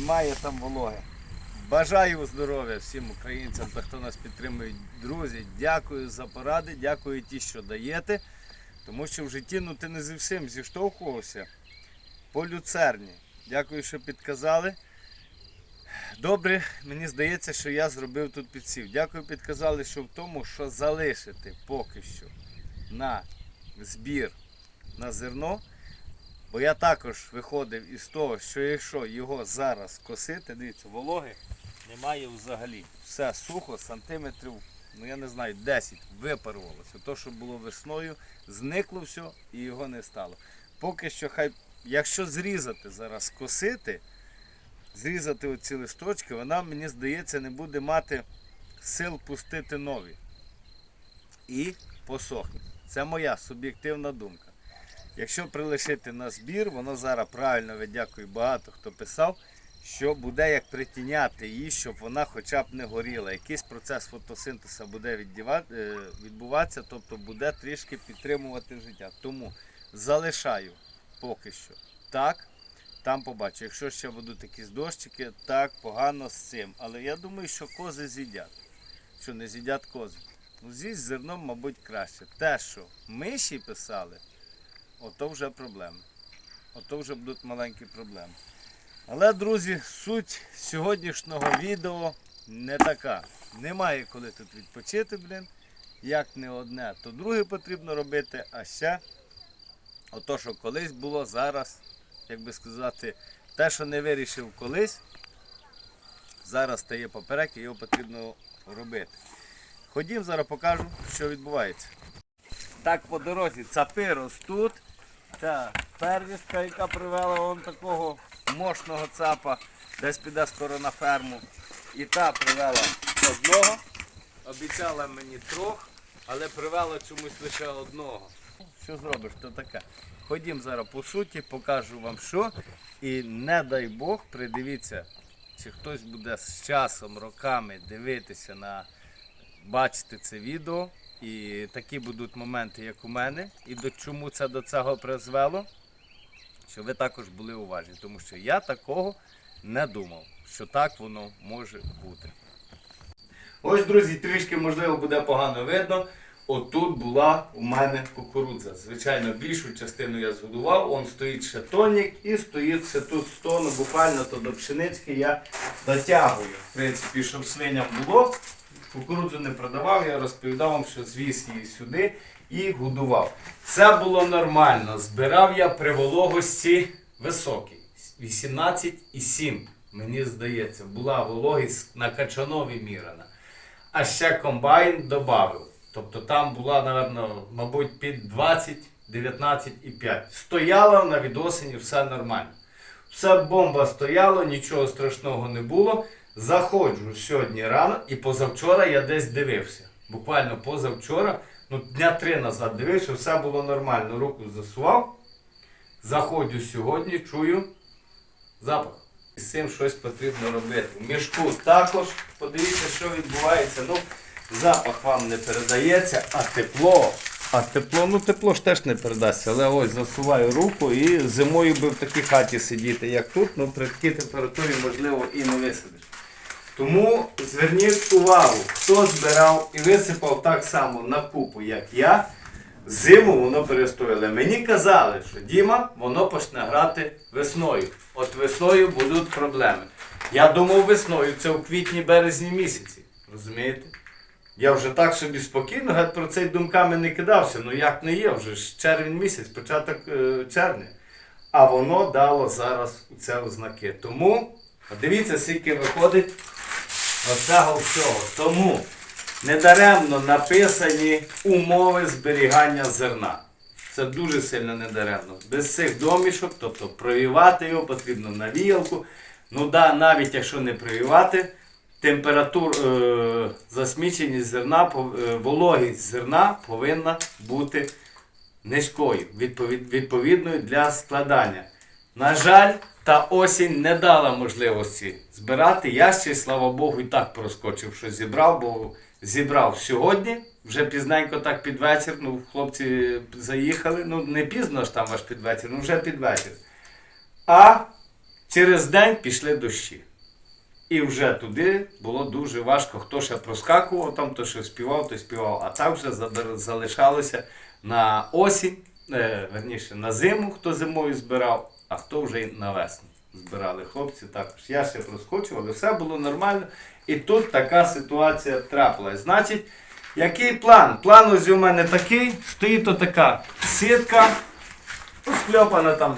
немає там вологи. Бажаю здоров'я всім українцям та хто нас підтримує. Друзі, дякую за поради, дякую ті, що даєте. Тому що в житті ну, ти не зі всім зіштовхувався по люцерні. Дякую, що підказали. Добре, мені здається, що я зробив тут підсів. Дякую, підказали, що в тому, що залишити поки що на збір на зерно. Бо я також виходив із того, що якщо його зараз косити, дивіться, вологи немає взагалі. Все сухо, сантиметрів, ну я не знаю, 10 випарувалося. То, що було весною, зникло все і його не стало. Поки що, хай, якщо зрізати зараз косити, зрізати оці листочки, вона, мені здається, не буде мати сил пустити нові. І посохне. Це моя суб'єктивна думка. Якщо прилишити на збір, воно зараз правильно ви дякую багато хто писав, що буде як притіняти її, щоб вона хоча б не горіла. Якийсь процес фотосинтезу буде е, відбуватися, тобто буде трішки підтримувати життя. Тому залишаю поки що так. Там побачу. Якщо ще будуть якісь дощики, так погано з цим. Але я думаю, що кози з'їдять. Що не з'їдять кози. Ну, з зерном, мабуть, краще. Те, що миші писали, ото вже проблеми. Ото вже будуть маленькі проблеми. Але, друзі, суть сьогоднішнього відео не така. Немає коли тут відпочити, блін. Як не одне, то друге потрібно робити, а ще ото, що колись було, зараз, як би сказати, те, що не вирішив колись, зараз стає поперек і його потрібно робити. Ходім, зараз покажу, що відбувається. Так по дорозі цапи ростуть. Та первістка, яка привела вон такого мощного цапа, десь піде скоро на ферму. І та привела одного, обіцяла мені трьох, але привела чомусь лише одного. Що зробиш, то таке. Ходім зараз по суті, покажу вам що. І не дай Бог, придивіться, чи хтось буде з часом, роками дивитися на бачити це відео. І такі будуть моменти, як у мене, і до чому це до цього призвело, що ви також були уважні, тому що я такого не думав, що так воно може бути. Ось, друзі, трішки можливо буде погано видно. Отут була у мене кукурудза. Звичайно, більшу частину я згодував, он стоїть ще тонік і стоїть ще тут стону, буквально то до пшенички я дотягую. В принципі, щоб свиням було. Кукурудзу не продавав, я розповідав вам, що звіз її сюди і годував. Все було нормально. Збирав я при вологості високій. 18,7, мені здається, була вологість на качанові мірена. А ще комбайн додав. Тобто там була, напевно, мабуть, під 20, 19,5. Стояла на відосині, все нормально. Все бомба стояло, нічого страшного не було. Заходжу сьогодні рано і позавчора я десь дивився. Буквально позавчора, ну дня три назад дивився, все було нормально. Руку засував. Заходжу сьогодні, чую запах. І з цим щось потрібно робити. В мішку також подивіться, що відбувається. Ну, запах вам не передається, а тепло. А тепло, ну тепло ж теж не передасться. Але ось засуваю руку і зимою би в такій хаті сидіти, як тут, ну при такій температурі можливо і не висидиш. Тому зверніть увагу, хто збирав і висипав так само на купу, як я, зиму воно перестоїло. Мені казали, що Діма, воно почне грати весною. От весною будуть проблеми. Я думав весною, це у квітні-березні місяці. Розумієте? Я вже так собі спокійно геть про це думками не кидався. Ну як не є, вже ж червень місяць, початок е, червня. А воно дало зараз це ознаки. Тому дивіться, скільки виходить оцього всього. Тому недаремно написані умови зберігання зерна. Це дуже сильно недаремно. Без цих домішок, тобто провівати його потрібно на віялку. Ну да, навіть якщо не провівати, температур, е, засміченість зерна, е, вологість зерна повинна бути низькою, відповідною для складання. На жаль, та осінь не дала можливості збирати. Я ще, слава Богу, і так проскочив, що зібрав, бо зібрав сьогодні, вже пізненько так під вечір. Ну, хлопці заїхали. Ну, не пізно ж там аж під вечір, ну вже під вечір. А Через день пішли дощі. І вже туди було дуже важко. Хто ще проскакував, там то що співав, то співав. А так вже залишалося на осінь, е, верніше на зиму, хто зимою збирав, а хто вже на весну збирали хлопці також. Я ще проскочив, але все було нормально. І тут така ситуація трапилась. Значить, який план? План ось у мене такий, стоїть отака сітка, скльопана там,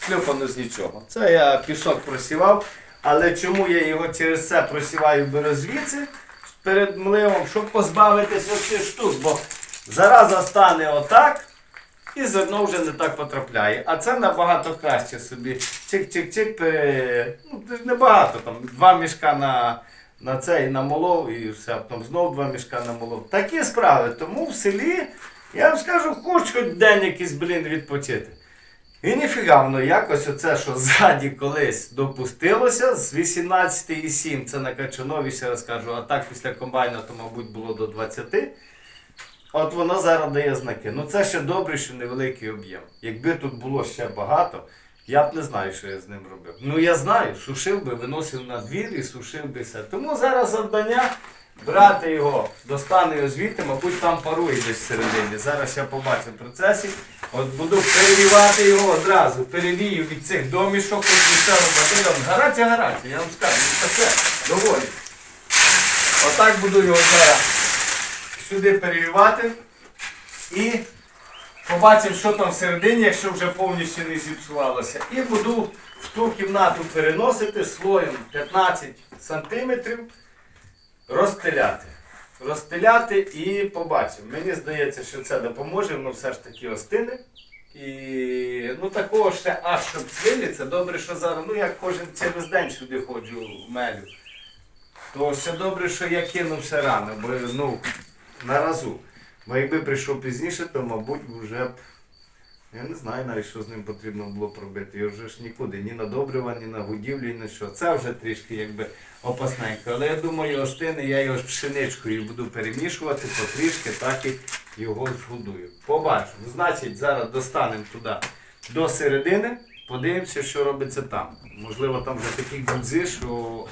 скльопано з нічого. Це я пісок просівав, але чому я його через це просіваю беру звідси перед мливом, щоб позбавитися цих штук, бо зараза стане отак. І зерно вже не так потрапляє. А це набагато краще собі. Чик-чик-чик, пере... ну, це небагато, там два мішка на, на цей намолов і все, потім знов два мішка намолов. Такі справи. Тому в селі, я вам скажу, хоч хоч день якийсь, блін, відпочити. І ніфіга воно якось оце, що ззаді колись допустилося, з 18,7 це на Качанові, ще раз а так після комбайна, то, мабуть, було до 20. От воно зараз дає знаки. Ну це ще добре, що невеликий об'єм. Якби тут було ще багато, я б не знаю, що я з ним робив. Ну я знаю, сушив би, виносив на двір і сушив би все. Тому зараз завдання брати його, достану його звідти, мабуть, там парує десь всередині. Зараз я побачу в процесі. От буду перевівати його одразу. Перевію від цих домішок. Гарація, гарація, я вам скажу, це все, доволі. Отак буду його зараз сюди перевівати і побачимо, що там всередині, якщо вже повністю не зіпсувалося. І буду в ту кімнату переносити слоєм 15 сантиметрів, розстеляти. Розстеляти і побачимо. Мені здається, що це допоможе, воно все ж таки остине. І ну такого ще аж щоб цвілі, це добре, що зараз, ну я кожен через день сюди ходжу в мелю. То ще добре, що я кинувся рано, бо ну, на разу. Бо якби прийшов пізніше, то, мабуть, вже б. Я не знаю навіть, що з ним потрібно було б робити. Його вже ж нікуди, ні на добрива, ні на годівлю, ні на що. Це вже трішки якби опасненько. Але я думаю, остине, я його з пшеничкою буду перемішувати потрішки, так і його згодую. Побачимо. Значить, зараз достанемо туди до середини, подивимося, що робиться там. Можливо, там вже такі гудзи, що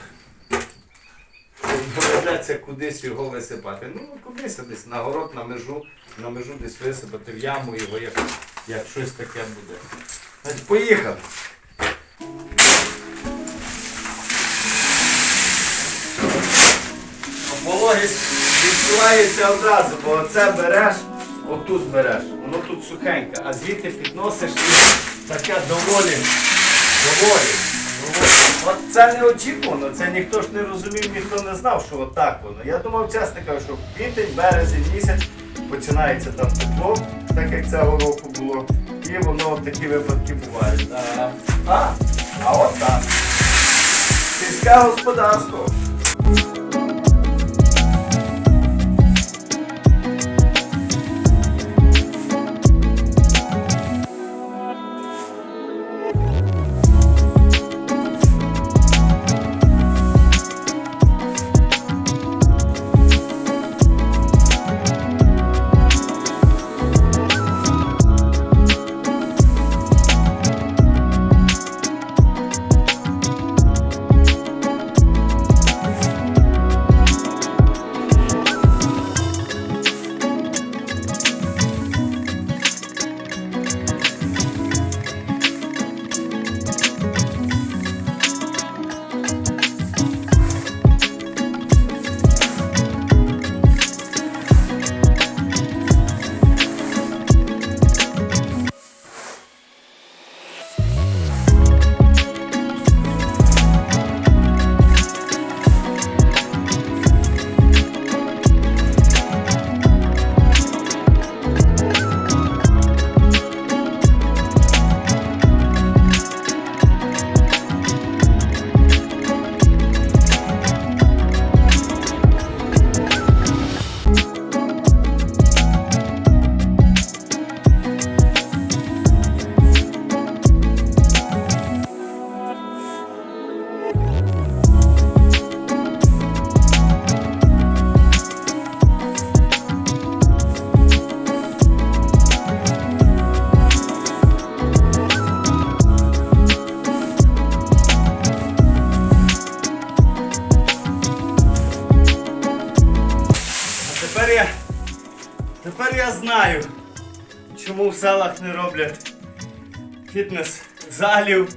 доведеться кудись його висипати. Ну, кудись десь на город, на межу, на межу десь висипати в яму його, як, як щось таке буде. Значить, поїхали. Вологість відчувається одразу, бо це береш, отут береш, воно тут сухеньке, а звідти підносиш і таке доволі, доволі. От це не очікувано, це ніхто ж не розумів, ніхто не знав, що отак воно. Я думав, чесно кажу, що квітень, березень місяць починається там тепло, так як цього року було. І воно такі випадки бувають. А, а, а от так. Сільське господарство. Селах не роблять фітнес-залів,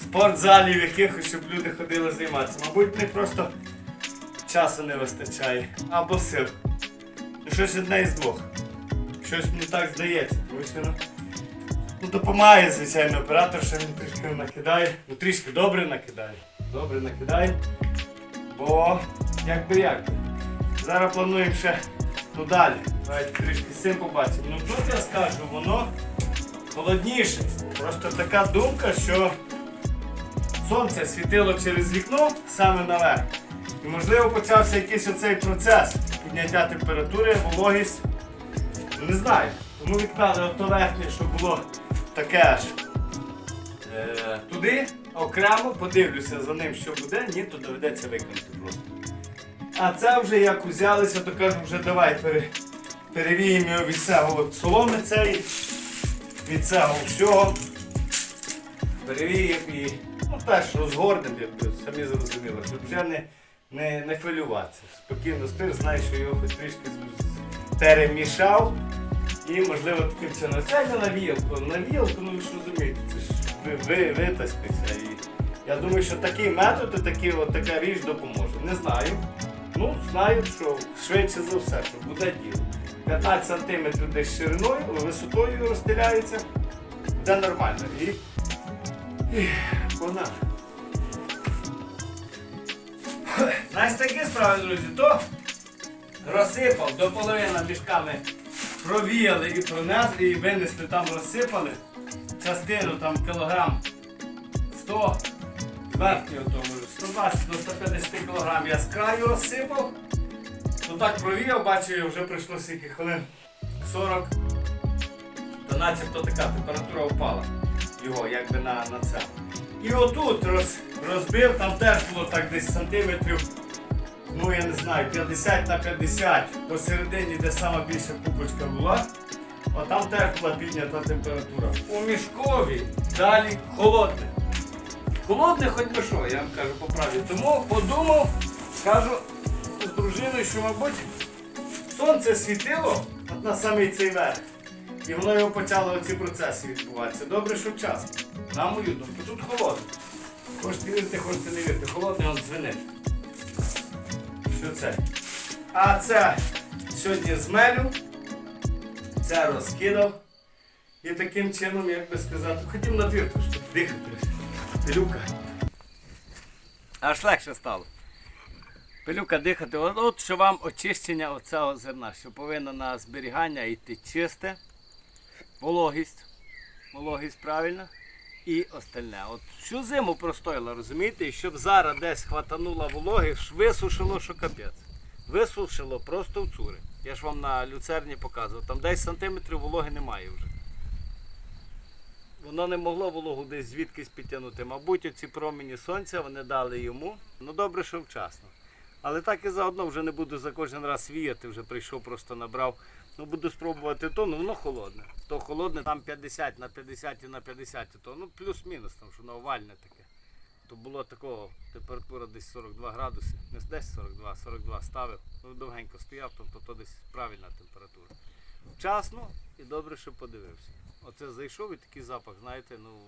спортзалів якихось, щоб люди ходили займатися. Мабуть, них просто часу не вистачає. Або сил. Щось одне із двох. Щось мені так здається, тому ну, ну, допомагає, звичайно, оператор, що він трішки накидає. Ну трішки добре накидає. Добре накидає. Бо як би як. Зараз плануємо ще ну далі. Давайте трішки з цим побачимо. Ну тут я скажу, воно холодніше. Просто така думка, що сонце світило через вікно саме наверх. І можливо почався якийсь оцей процес підняття температури, вологість. Не знаю. Тому відклали ото верхнє, щоб було таке аж е, туди, окремо, подивлюся за ним, що буде, ні, то доведеться виконати. А це вже як узялися, то кажу, вже давай пере, перевіємо його від цього от соломи цієї, від цього всього. Перевіємо і ну, теж розгорнемо, якби самі зрозуміли, щоб вже не, не, не хвилюватися. Спокійно спиш, знаєш, що його хоч трішки перемішав. І можливо таким чином. Це не на вілку. На вілку, ну ви ж розумієте, це ж ви, ви, витаскаться. І я думаю, що такий метод і такі, от така річ допоможе. Не знаю. Ну, знаю, що швидше за все, що буде діло. 15 см десь шириною, висотою розстріляється. Буде нормально. І, і погнали. Знаєш такі справи, друзі, то розсипав до половини мішками провіяли і пронесли, і винесли там розсипали. Частину там кілограм 100, верхнього тому 120 до 150 кілограм я з краю розсипав. Ну так провіяв, бачу, вже пройшло скільки хвилин 40. То начебто така температура впала його якби на, на це. І отут роз, розбив, там теж було так десь сантиметрів ну я не знаю, 50 на 50 посередині, де сама більша купочка була, а там теж була піднята температура. У мішкові далі холодне. Холодне хоч би що, я вам кажу по правді. Тому подумав, кажу з дружиною, що, мабуть, сонце світило от на самий цей верх. І воно його почало оці процеси відбуватися. Добре, що вчасно. На мою думку, тут холодно. Хочете вірити, хочете не вірити. Холодний он дзвенить що це. А це сьогодні змелю, це розкидав. І таким чином, як би сказати, хотів на двір, щоб дихати. Пилюка. Аж легше стало. Пилюка дихати. От, що вам очищення оцього зерна, що повинно на зберігання йти чисте, вологість, вологість правильно. І остальне. От всю зиму простоїла, розумієте? І щоб зараз десь хватанула вологи, висушило, що капець. Висушило просто в цури. Я ж вам на люцерні показував. Там 10 сантиметрів вологи немає вже. Воно не могло вологу десь звідкись підтягнути. Мабуть, оці промені сонця вони дали йому. Ну добре, що вчасно. Але так і заодно вже не буду за кожен раз віяти, вже прийшов, просто набрав. Ну буду спробувати то, ну воно холодне. То холодне, там 50 на 50 і на 50, то ну плюс-мінус, там що воно овальне таке. То було такого, температура десь 42 градуси, не десь 42, 42 ставив, ну довгенько стояв, тобто то десь правильна температура. Вчасно і добре, що подивився. Оце зайшов і такий запах, знаєте, ну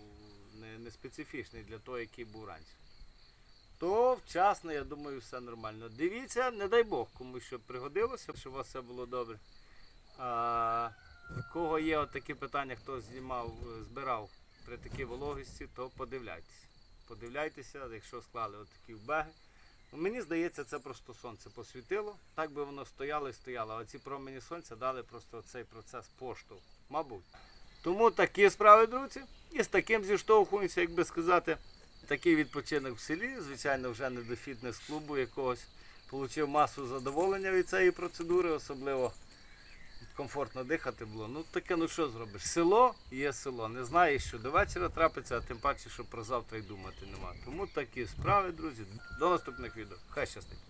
не, не специфічний для того, який був раніше. То вчасно, я думаю, все нормально. Дивіться, не дай Бог, комусь щоб пригодилося, щоб у вас все було добре. А, в кого є от такі питання, хто знімав, збирав при такій вологості, то подивляйтеся. Подивляйтеся, якщо склали от такі вбеги. Мені здається, це просто сонце посвітило. Так би воно стояло і стояло. А ці промені сонця дали просто цей процес поштовх. Мабуть. Тому такі справи, друзі. І з таким зіштовхуємося, як би сказати, такий відпочинок в селі, звичайно, вже не до фітнес-клубу якогось. Получив масу задоволення від цієї процедури, особливо комфортно дихати було. Ну таке, ну що зробиш? Село є село. Не знаєш, що до вечора трапиться, а тим паче, що про завтра й думати нема. Тому такі справи, друзі. До наступних відео. Хай щастить.